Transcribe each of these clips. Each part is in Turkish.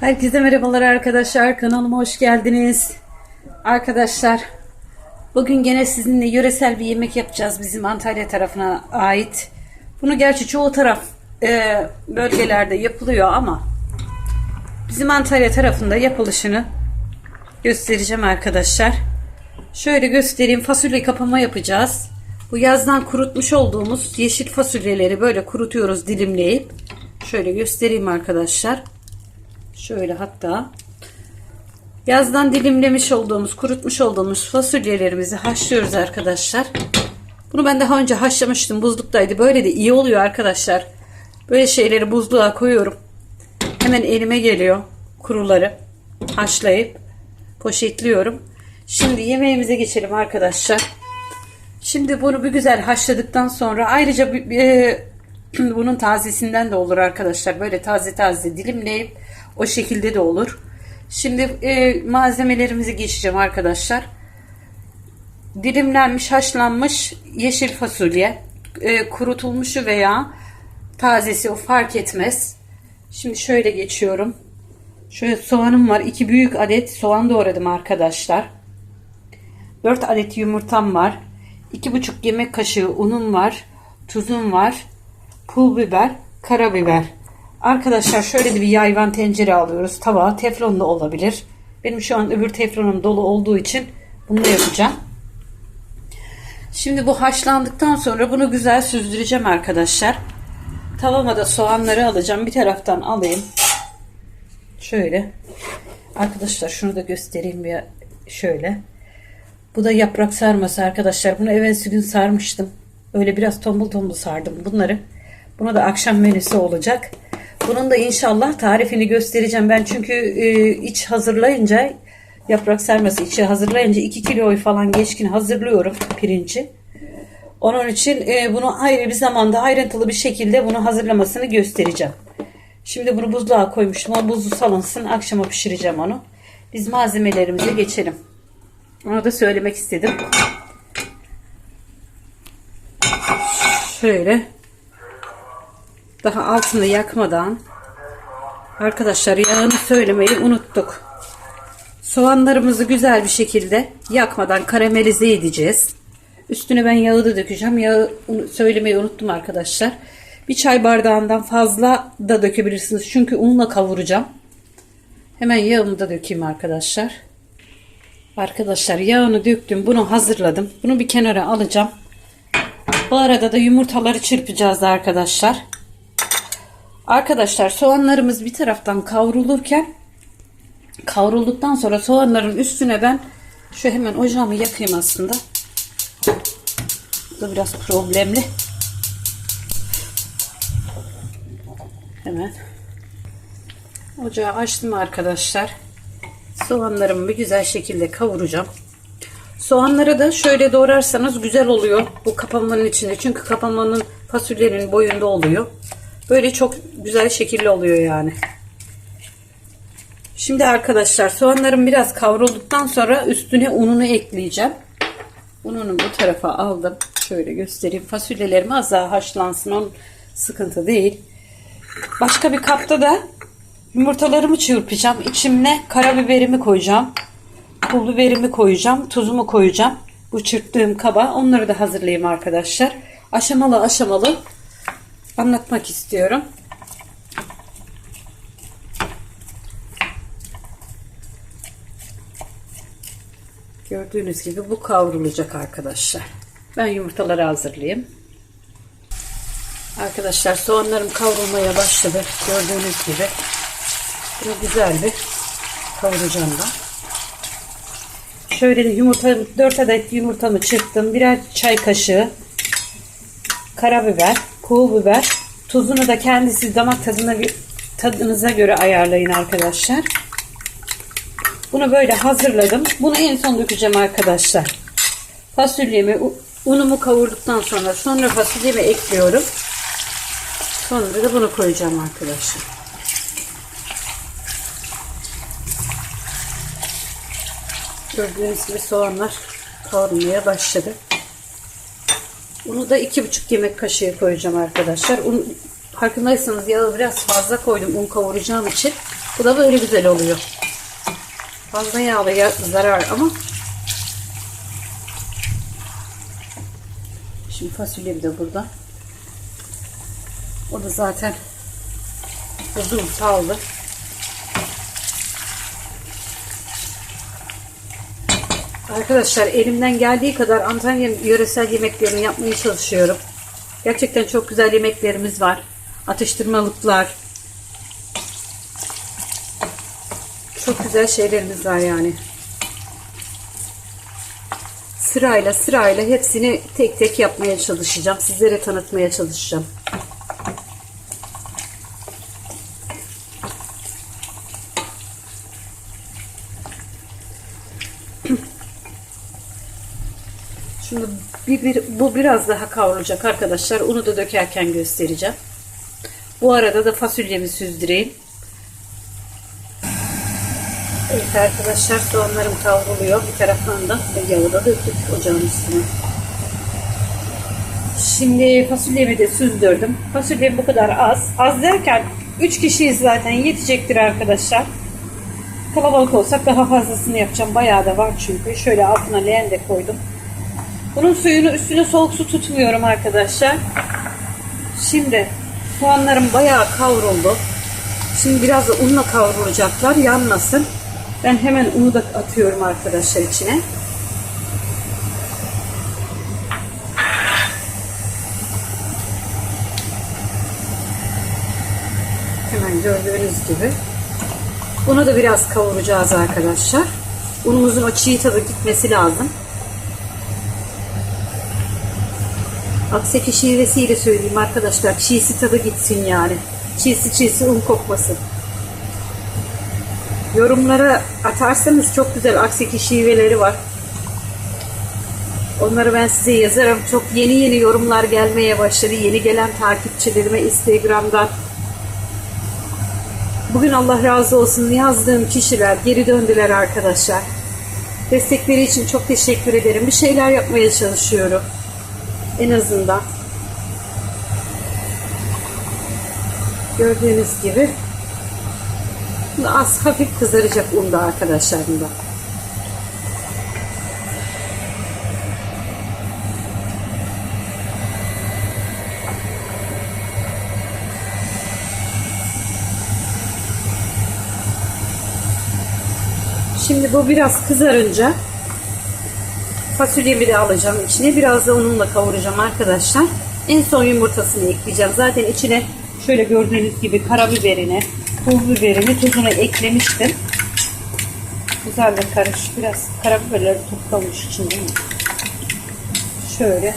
Herkese merhabalar arkadaşlar. Kanalıma hoş geldiniz. Arkadaşlar bugün gene sizinle yöresel bir yemek yapacağız bizim Antalya tarafına ait. Bunu gerçi çoğu taraf e, bölgelerde yapılıyor ama bizim Antalya tarafında yapılışını göstereceğim arkadaşlar. Şöyle göstereyim fasulye kapama yapacağız. Bu yazdan kurutmuş olduğumuz yeşil fasulyeleri böyle kurutuyoruz dilimleyip. Şöyle göstereyim arkadaşlar. Şöyle hatta yazdan dilimlemiş olduğumuz, kurutmuş olduğumuz fasulyelerimizi haşlıyoruz arkadaşlar. Bunu ben daha önce haşlamıştım. Buzluktaydı. Böyle de iyi oluyor arkadaşlar. Böyle şeyleri buzluğa koyuyorum. Hemen elime geliyor kuruları. Haşlayıp poşetliyorum. Şimdi yemeğimize geçelim arkadaşlar. Şimdi bunu bir güzel haşladıktan sonra ayrıca e, bunun tazesinden de olur arkadaşlar. Böyle taze taze dilimleyip o şekilde de olur. Şimdi e, malzemelerimizi geçeceğim arkadaşlar. Dilimlenmiş, haşlanmış yeşil fasulye, e, kurutulmuşu veya tazesi o fark etmez. Şimdi şöyle geçiyorum. Şöyle soğanım var. 2 büyük adet soğan doğradım arkadaşlar. 4 adet yumurtam var. 2,5 yemek kaşığı unum var. Tuzum var. Pul biber, karabiber. Arkadaşlar şöyle de bir yayvan tencere alıyoruz. Tava teflonlu olabilir. Benim şu an öbür teflonum dolu olduğu için bunu yapacağım. Şimdi bu haşlandıktan sonra bunu güzel süzdüreceğim arkadaşlar. Tavama da soğanları alacağım. Bir taraftan alayım. Şöyle. Arkadaşlar şunu da göstereyim bir şöyle. Bu da yaprak sarması arkadaşlar. Bunu evvelsi gün sarmıştım. Öyle biraz tombul tombul sardım bunları. Buna da akşam menüsü olacak. Bunun da inşallah tarifini göstereceğim. Ben çünkü e, iç hazırlayınca yaprak sarması içi hazırlayınca 2 kiloyu falan geçkin hazırlıyorum pirinci. Onun için e, bunu ayrı bir zamanda ayrıntılı bir şekilde bunu hazırlamasını göstereceğim. Şimdi bunu buzluğa koymuştum. O buzlu salınsın. Akşama pişireceğim onu. Biz malzemelerimize geçelim. Onu da söylemek istedim. Şöyle. Daha altını yakmadan arkadaşlar yağını söylemeyi unuttuk. Soğanlarımızı güzel bir şekilde yakmadan karamelize edeceğiz. Üstüne ben yağı da dökeceğim. Yağı söylemeyi unuttum arkadaşlar. Bir çay bardağından fazla da dökebilirsiniz. Çünkü unla kavuracağım. Hemen yağımı da dökeyim arkadaşlar. Arkadaşlar yağını döktüm. Bunu hazırladım. Bunu bir kenara alacağım. Bu arada da yumurtaları çırpacağız da arkadaşlar. Arkadaşlar soğanlarımız bir taraftan kavrulurken kavrulduktan sonra soğanların üstüne ben şu hemen ocağımı yakayım aslında. Bu da biraz problemli. Hemen ocağı açtım arkadaşlar. Soğanlarımı bir güzel şekilde kavuracağım. Soğanları da şöyle doğrarsanız güzel oluyor bu kapamanın içinde. Çünkü kapamanın fasulyenin boyunda oluyor. Böyle çok güzel şekilli oluyor yani. Şimdi arkadaşlar soğanlarım biraz kavrulduktan sonra üstüne ununu ekleyeceğim. Ununu bu tarafa aldım. Şöyle göstereyim. Fasulyelerim az daha haşlansın. Onun sıkıntı değil. Başka bir kapta da yumurtalarımı çırpacağım. İçimine karabiberimi koyacağım. Pul biberimi koyacağım. Tuzumu koyacağım. Bu çırptığım kaba. Onları da hazırlayayım arkadaşlar. Aşamalı aşamalı anlatmak istiyorum. Gördüğünüz gibi bu kavrulacak arkadaşlar. Ben yumurtaları hazırlayayım. Arkadaşlar soğanlarım kavrulmaya başladı. Gördüğünüz gibi. Bunu güzel bir kavuracağım da. Şöyle de yumurta 4 adet yumurtamı çırptım. Birer çay kaşığı karabiber, pul biber, tuzunu da kendisi damak tadına tadınıza göre ayarlayın arkadaşlar. Bunu böyle hazırladım. Bunu en son dökeceğim arkadaşlar. Fasulyemi, unumu kavurduktan sonra sonra fasulyemi ekliyorum. Sonra da bunu koyacağım arkadaşlar. Gördüğünüz gibi soğanlar kavrulmaya başladı. Unu da iki buçuk yemek kaşığı koyacağım arkadaşlar. Un, farkındaysanız yağı biraz fazla koydum un kavuracağım için. Bu da böyle güzel oluyor. Fazla yağlı ya- zarar ama Şimdi fasulyem de burada. O da zaten uzun saldı. Arkadaşlar elimden geldiği kadar Antalya yöresel yemeklerini yapmaya çalışıyorum. Gerçekten çok güzel yemeklerimiz var. Atıştırmalıklar. Çok güzel şeylerimiz var yani. Sırayla sırayla hepsini tek tek yapmaya çalışacağım. Sizlere tanıtmaya çalışacağım. Şimdi bir, bir, bu biraz daha kavrulacak arkadaşlar. Unu da dökerken göstereceğim. Bu arada da fasulyemi süzdüreyim. Evet arkadaşlar soğanlarım kavruluyor. Bir taraftan da yağı da döktük ocağın üstüne. Şimdi fasulyemi de süzdürdüm. Fasulyem bu kadar az. Az derken 3 kişiyiz zaten yetecektir arkadaşlar. Kalabalık olsak daha fazlasını yapacağım. Bayağı da var çünkü. Şöyle altına leğen de koydum. Bunun suyunu üstüne soğuk su tutmuyorum arkadaşlar. Şimdi soğanlarım bayağı kavruldu. Şimdi biraz da unla kavrulacaklar yanmasın. Ben hemen unu da atıyorum arkadaşlar içine. Hemen gördüğünüz gibi. Bunu da biraz kavuracağız arkadaşlar. Unumuzun o çiğ tadı gitmesi lazım. Akseki şivesiyle söyleyeyim arkadaşlar. Çiğsi tadı gitsin yani. Çiğsi çiğsi un kokmasın. Yorumlara atarsanız çok güzel akseki şiveleri var. Onları ben size yazarım. Çok yeni yeni yorumlar gelmeye başladı. Yeni gelen takipçilerime Instagram'dan. Bugün Allah razı olsun yazdığım kişiler geri döndüler arkadaşlar. Destekleri için çok teşekkür ederim. Bir şeyler yapmaya çalışıyorum. En azından. Gördüğünüz gibi az hafif kızaracak unda arkadaşlar bunda. Şimdi bu biraz kızarınca fasulyemi de alacağım içine. Biraz da ununla kavuracağım arkadaşlar. En son yumurtasını ekleyeceğim. Zaten içine şöyle gördüğünüz gibi karabiberini, pul biberini, tuzunu eklemiştim. Güzel de karış. Biraz karabiberleri toplamış içinde. Şöyle.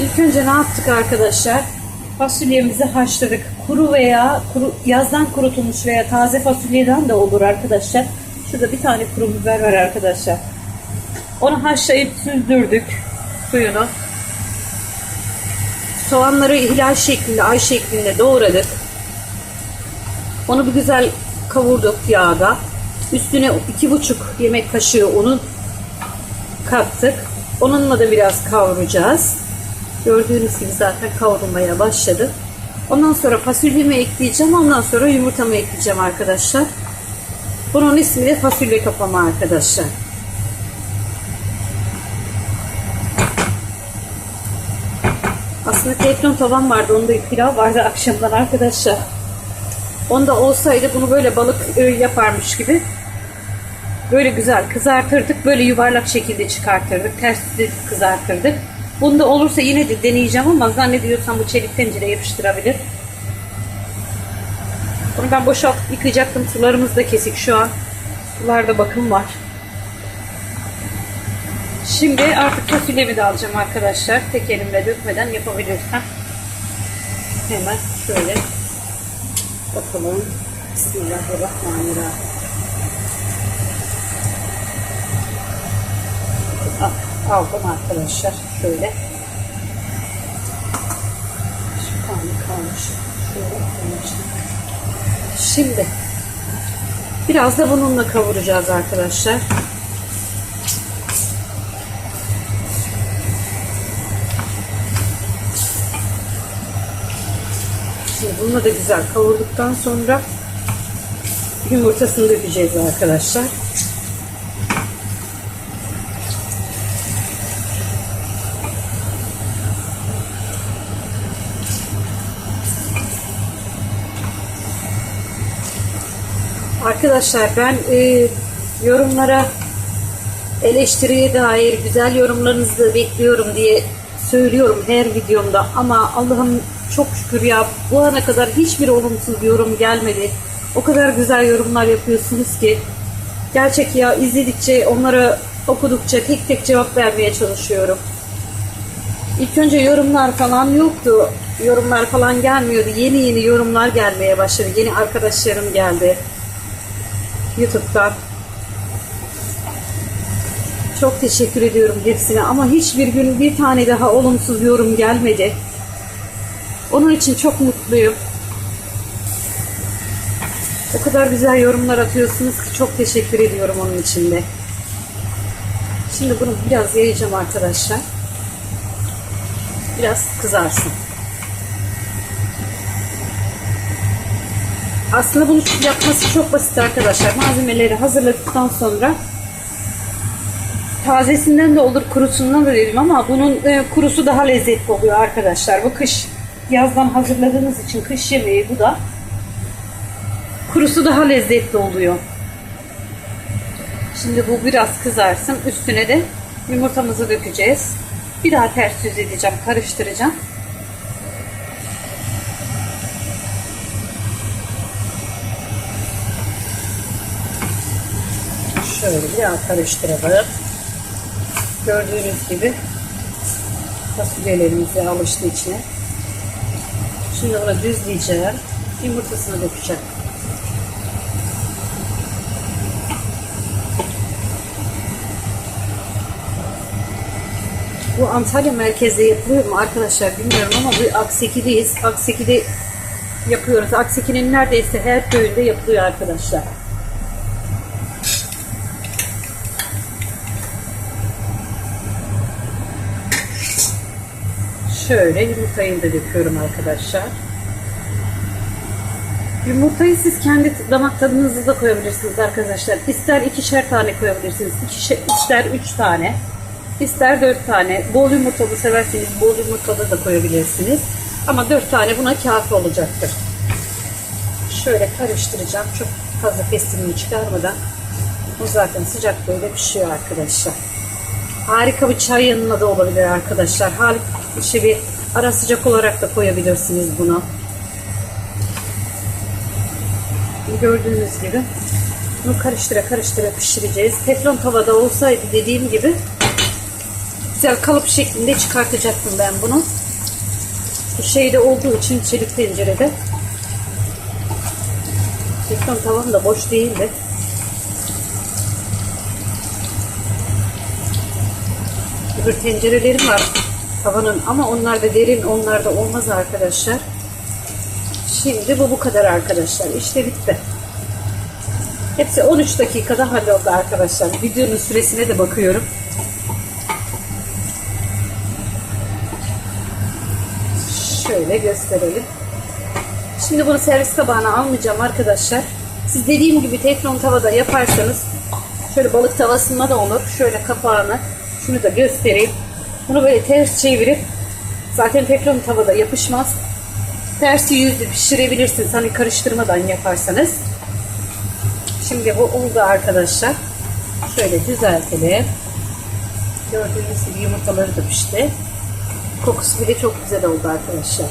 İlk önce ne yaptık arkadaşlar? Fasulyemizi haşladık. Kuru veya kuru, yazdan kurutulmuş veya taze fasulyeden de olur arkadaşlar. Şurada bir tane kuru biber var arkadaşlar. Onu haşlayıp süzdürdük suyunu. Soğanları hilal şeklinde, ay şeklinde doğradık. Onu bir güzel kavurduk yağda. Üstüne iki buçuk yemek kaşığı unu kattık. Onunla da biraz kavuracağız. Gördüğünüz gibi zaten kavrulmaya başladı. Ondan sonra fasulyemi ekleyeceğim. Ondan sonra yumurtamı ekleyeceğim arkadaşlar. Bunun ismi de fasulye kapama arkadaşlar. Aslında teflon tavan vardı. Onda pilav vardı akşamdan arkadaşlar. Onda olsaydı bunu böyle balık yaparmış gibi böyle güzel kızartırdık. Böyle yuvarlak şekilde çıkartırdık. Ters kızartırdık. Bunda olursa yine de deneyeceğim ama zannediyorsam bu çelik tencere yapıştırabilir. Bunu ben boşaltıp yıkayacaktım. Sularımız da kesik şu an. Sularda bakım var. Şimdi artık fasulyemi de alacağım arkadaşlar. Tek elimle dökmeden yapabilirsem. Hemen şöyle bakalım. Bismillahirrahmanirrahim. aldım arkadaşlar. Şöyle. Şu kalmış. Şöyle kalmış. Şimdi biraz da bununla kavuracağız arkadaşlar. Şimdi Bununla da güzel kavurduktan sonra yumurtasını dökeceğiz arkadaşlar. Arkadaşlar ben e, yorumlara eleştiriye dair güzel yorumlarınızı bekliyorum diye söylüyorum her videomda ama Allah'ım çok şükür ya bu ana kadar hiçbir olumsuz yorum gelmedi. O kadar güzel yorumlar yapıyorsunuz ki gerçek ya izledikçe onlara okudukça tek tek cevap vermeye çalışıyorum. İlk önce yorumlar falan yoktu. Yorumlar falan gelmiyordu. Yeni yeni yorumlar gelmeye başladı. Yeni arkadaşlarım geldi. YouTube'dan. Çok teşekkür ediyorum hepsine ama hiçbir gün bir tane daha olumsuz yorum gelmedi. Onun için çok mutluyum. O kadar güzel yorumlar atıyorsunuz ki çok teşekkür ediyorum onun için de. Şimdi bunu biraz yayacağım arkadaşlar. Biraz kızarsın. Aslında bunu yapması çok basit arkadaşlar. Malzemeleri hazırladıktan sonra tazesinden de olur, kurusundan da dedim ama bunun e, kurusu daha lezzetli oluyor arkadaşlar. Bu kış yazdan hazırladığınız için kış yemeği bu da. Kurusu daha lezzetli oluyor. Şimdi bu biraz kızarsın. Üstüne de yumurtamızı dökeceğiz. Bir daha ters yüz edeceğim, karıştıracağım. Şöyle bir daha karıştıralım. Gördüğünüz gibi fasulyelerimiz de alıştı içine. Şimdi onu düzleyeceğim. Yumurtasını dökeceğim. Bu Antalya merkezde yapılıyor mu arkadaşlar bilmiyorum ama bu Akseki'deyiz. Akseki'de yapıyoruz. Akseki'nin neredeyse her köyünde yapılıyor arkadaşlar. Şöyle yumurtayı da döküyorum arkadaşlar. Yumurtayı siz kendi damak tadınızı da koyabilirsiniz arkadaşlar. İster ikişer tane koyabilirsiniz. İkişer, ister üç tane. ister dört tane. Bol yumurtalı severseniz bol yumurtalı da koyabilirsiniz. Ama dört tane buna kafi olacaktır. Şöyle karıştıracağım. Çok fazla pestilini çıkarmadan. Bu zaten sıcak böyle pişiyor arkadaşlar. Harika bir çay yanına da olabilir arkadaşlar. Harika şey bir ara sıcak olarak da koyabilirsiniz bunu. Gördüğünüz gibi bunu karıştıra karıştıra pişireceğiz. Teflon tavada olsaydı dediğim gibi güzel kalıp şeklinde çıkartacaktım ben bunu. Bu şeyde olduğu için çelik tencerede. Teflon tavam da boş değildi. Öbür tencerelerim var tavanın ama onlar da derin onlar da olmaz arkadaşlar. Şimdi bu bu kadar arkadaşlar. İşte bitti. Hepsi 13 dakikada halloldu arkadaşlar. Videonun süresine de bakıyorum. Şöyle gösterelim. Şimdi bunu servis tabağına almayacağım arkadaşlar. Siz dediğim gibi teflon tavada yaparsanız şöyle balık tavasında da olur. Şöyle kapağını şunu da göstereyim. Bunu böyle ters çevirip zaten teflon tavada yapışmaz. Tersi yüzlü pişirebilirsiniz. Hani karıştırmadan yaparsanız. Şimdi bu oldu arkadaşlar. Şöyle düzeltelim. Gördüğünüz gibi yumurtaları da pişti. Kokusu bile çok güzel oldu arkadaşlar.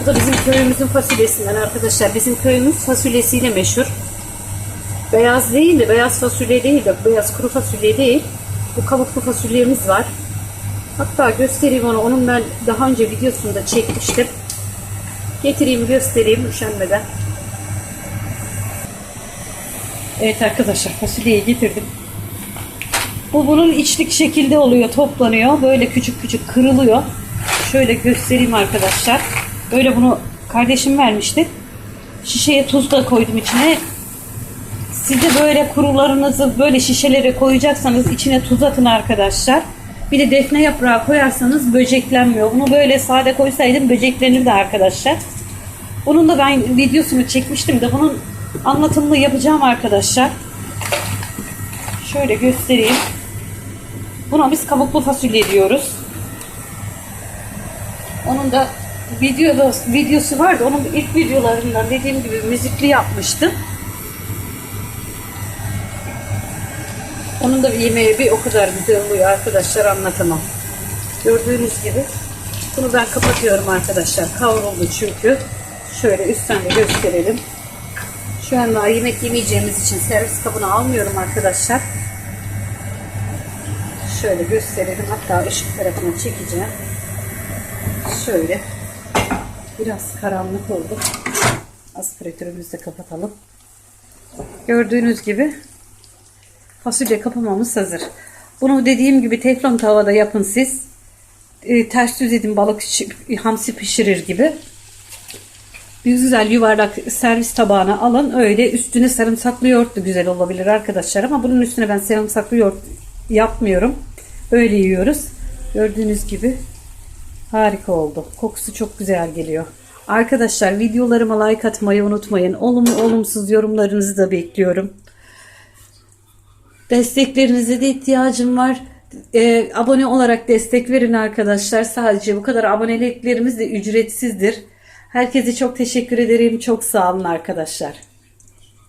Bu da bizim köyümüzün fasulyesinden arkadaşlar. Bizim köyümüz fasulyesiyle meşhur. Beyaz değil de beyaz fasulye değil de beyaz kuru fasulye değil. Bu kabuklu fasulyemiz var. Hatta göstereyim onu. Onun ben daha önce videosunu da çekmiştim. Getireyim göstereyim üşenmeden. Evet arkadaşlar fasulyeyi getirdim. Bu bunun içlik şekilde oluyor. Toplanıyor. Böyle küçük küçük kırılıyor. Şöyle göstereyim arkadaşlar. Böyle bunu kardeşim vermişti. Şişeye tuz da koydum içine. Siz de böyle kurularınızı böyle şişelere koyacaksanız içine tuz atın arkadaşlar. Bir de defne yaprağı koyarsanız böceklenmiyor. Bunu böyle sade koysaydım böceklenirdi arkadaşlar. Bunun da ben videosunu çekmiştim de bunun anlatımını yapacağım arkadaşlar. Şöyle göstereyim. Buna biz kabuklu fasulye diyoruz. Onun da videoda videosu vardı. Onun ilk videolarından dediğim gibi müzikli yapmıştım. Onun da yemeği bir o kadar güzel oluyor arkadaşlar anlatamam. Gördüğünüz gibi bunu ben kapatıyorum arkadaşlar. Kavruldu çünkü. Şöyle üstten de gösterelim. Şu an daha yemek yemeyeceğimiz için servis kabını almıyorum arkadaşlar. Şöyle gösterelim. Hatta ışık tarafına çekeceğim. Şöyle. Biraz karanlık oldu. Aspiratörümüzü de kapatalım. Gördüğünüz gibi fasulye kapamamız hazır. Bunu dediğim gibi teflon tavada yapın siz. E, ters düz edin balık hamsi pişirir gibi. Bir güzel yuvarlak servis tabağına alın. Öyle üstüne sarımsaklı yoğurt da güzel olabilir arkadaşlar. Ama bunun üstüne ben sarımsaklı yoğurt yapmıyorum. Böyle yiyoruz. Gördüğünüz gibi harika oldu. Kokusu çok güzel geliyor. Arkadaşlar videolarıma like atmayı unutmayın. Olumlu olumsuz yorumlarınızı da bekliyorum. Desteklerinize de ihtiyacım var. Ee, abone olarak destek verin arkadaşlar. Sadece bu kadar aboneliklerimiz de ücretsizdir. Herkese çok teşekkür ederim. Çok sağ olun arkadaşlar.